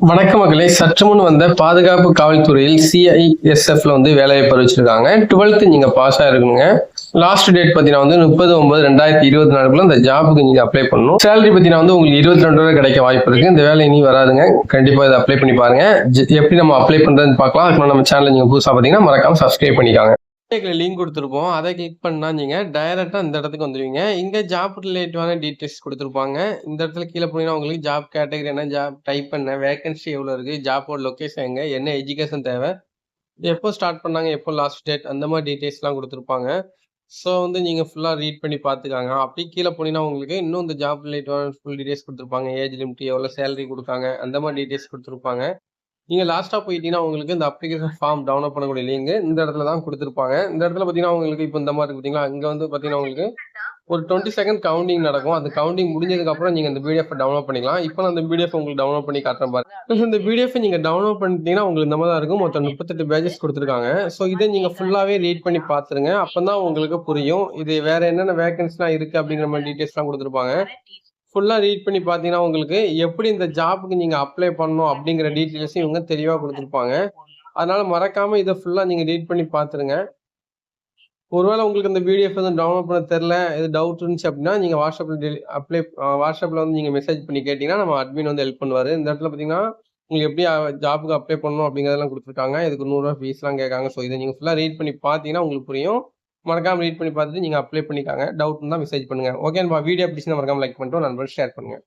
வணக்க மகளே. சற்று முன் வந்த பாதுகாப்பு காவல்துறையில் சிஐஎஸ்எஃப்ல வந்து வேலையை பறிச்சிருக்காங்க. டுவெல்த்து நீங்க பாஸ் ஆயிருக்கணுங்க. லாஸ்ட் டேட் பார்த்தீங்கன்னா வந்து முப்பது ஒன்பது ரெண்டாயிரத்தி இருபத்தி நாலுக்குள்ள இந்த ஜாபுக்கு நீங்க அப்ளை பண்ணணும். சேலரி பார்த்தீங்கன்னா வந்து உங்களுக்கு இருபத்தி ரெண்டு ரூபாய் கிடைக்க வாய்ப்பு இருக்கு. இந்த வேலை இனி வராதுங்க. கண்டிப்பா இதை அப்ளை பண்ணி பாருங்க. எப்படி நம்ம அப்ளை பண்றதுன்னு பார்க்கலாம். அதுக்கு நம்ம சேனல் நீங்க புதுசாக பார்த்தீங்கன்னா மறக்காம சப்ஸ்கிரைப் பண்ணிக்காங்க. லிங்க் கொடுத்துருப்போம். அதை கிளிக் பண்ணால் நீங்கள் டைரெக்டாக இந்த இடத்துக்கு வந்துடுவீங்க இங்கே ஜாப் ரிலேட்டிவான டீட்டெயில்ஸ் கொடுத்துருப்பாங்க. இந்த இடத்துல கீழே போனீங்கன்னா உங்களுக்கு ஜாப் கேட்டகரி என்ன ஜாப் டைப் பண்ண வேகன்சி எவ்வளோ இருக்குது ஜாப்போட லொக்கேஷன் எங்கே என்ன எஜுகேஷன் தேவை எப்போ ஸ்டார்ட் பண்ணாங்க எப்போ லாஸ்ட் டேட் அந்த மாதிரி டீட்டெயில்ஸ்லாம் கொடுத்துருப்பாங்க. ஸோ வந்து நீங்கள் ஃபுல்லாக ரீட் பண்ணி பார்த்துக்காங்க அப்படி கீழே போனீங்கன்னா உங்களுக்கு இன்னும் இந்த ஜாப் ரிலேட்டிவான ஃபுல் டீட்டெயில்ஸ் கொடுத்துருப்பாங்க. ஏஜ் லிமிட் எவ்வளோ சேலரி கொடுக்காங்க அந்த மாதிரி டீட்டெயில்ஸ் கொடுத்துருப்பாங்க. நீங்கள் லாஸ்ட்டாக போயிட்டீங்கன்னா உங்களுக்கு இந்த அப்ளிகேஷன் ஃபார்ம் டவுன்லோட் பண்ணக்கூடிய லிங்க் இந்த இடத்துல தான் கொடுத்துருப்பாங்க. இந்த இடத்துல பார்த்தீங்கன்னா உங்களுக்கு இப்போ இந்த மாதிரி இருக்கு பார்த்தீங்களா இங்கே வந்து பார்த்தீங்கன்னா உங்களுக்கு ஒரு டுவெண்ட்டி செகண்ட் கவுண்டிங் நடக்கும். அந்த கவுண்டிங் முடிஞ்சதுக்கப்புறம் நீங்கள் இந்த பிடிஎஃப் டவுன்லோட் பண்ணிக்கலாம். இப்போ நான் அந்த பிடிஎஃப் உங்களுக்கு டவுன்லோட் பண்ணி காட்டுறேன் பாருங்க இந்த பிடிஎஃப் நீங்கள் டவுன்லோட் பண்ணிட்டீங்கன்னா உங்களுக்கு இந்த மாதிரி தான் இருக்கும். மொத்தம் முப்பத்தெட்டு பேஜஸ் கொடுத்துருக்காங்க. ஸோ இதை நீங்கள் ஃபுல்லாகவே ரீட் பண்ணி பார்த்துருங்க அப்போ தான் உங்களுக்கு புரியும். இது வேற என்னென்ன வேகன்ஸ்லாம் இருக்குது அப்படிங்கிற மாதிரி டீட்டெயில்ஸ்லாம் கொடுத்துருப்பாங்க. ஃபுல்லாக ரீட் பண்ணி பார்த்தீங்கன்னா உங்களுக்கு எப்படி இந்த ஜாபுக்கு நீங்கள் அப்ளை பண்ணணும் அப்படிங்கிற டீட்டெயில்ஸையும் இவங்க தெளிவாக கொடுத்துருப்பாங்க. அதனால மறக்காம இதை ஃபுல்லாக நீங்கள் ரீட் பண்ணி பார்த்துருங்க. ஒருவேளை உங்களுக்கு இந்த பிடிஎஃப் வந்து டவுன்லோட் பண்ண தெரில இது டவுட் இருந்துச்சு அப்படின்னா நீங்கள் வாட்ஸ்அப்பில் அப்ளை வாட்ஸ்அப்பில் வந்து நீங்கள் மெசேஜ் பண்ணி கேட்டிங்கன்னா நம்ம அட்மின் வந்து ஹெல்ப் பண்ணுவார். இந்த இடத்துல பார்த்தீங்கன்னா உங்களுக்கு எப்படி ஜாபுக்கு அப்ளை பண்ணணும் அப்படிங்கிறதெல்லாம் கொடுத்துருக்காங்க. இதுக்கு நூறுரூவா ஃபீஸ்லாம் கேட்காங்க. ஸோ இதை நீங்கள் ஃபுல்லாக ரீட் பண்ணி பார்த்தீங்கன்னா உங்களுக்கு புரியும். மறக்காம ரீட் பண்ணி பார்த்துட்டு நீங்கள் அப்ளை பண்ணிக்காங்க. டவுட் தான் மெசேஜ் பண்ணுங்கள் ஓகே வீடியோ பிடிச்சி மறக்காம லைக் பண்ணிட்டு நண்பர்கள் ஷேர் பண்ணுங்கள்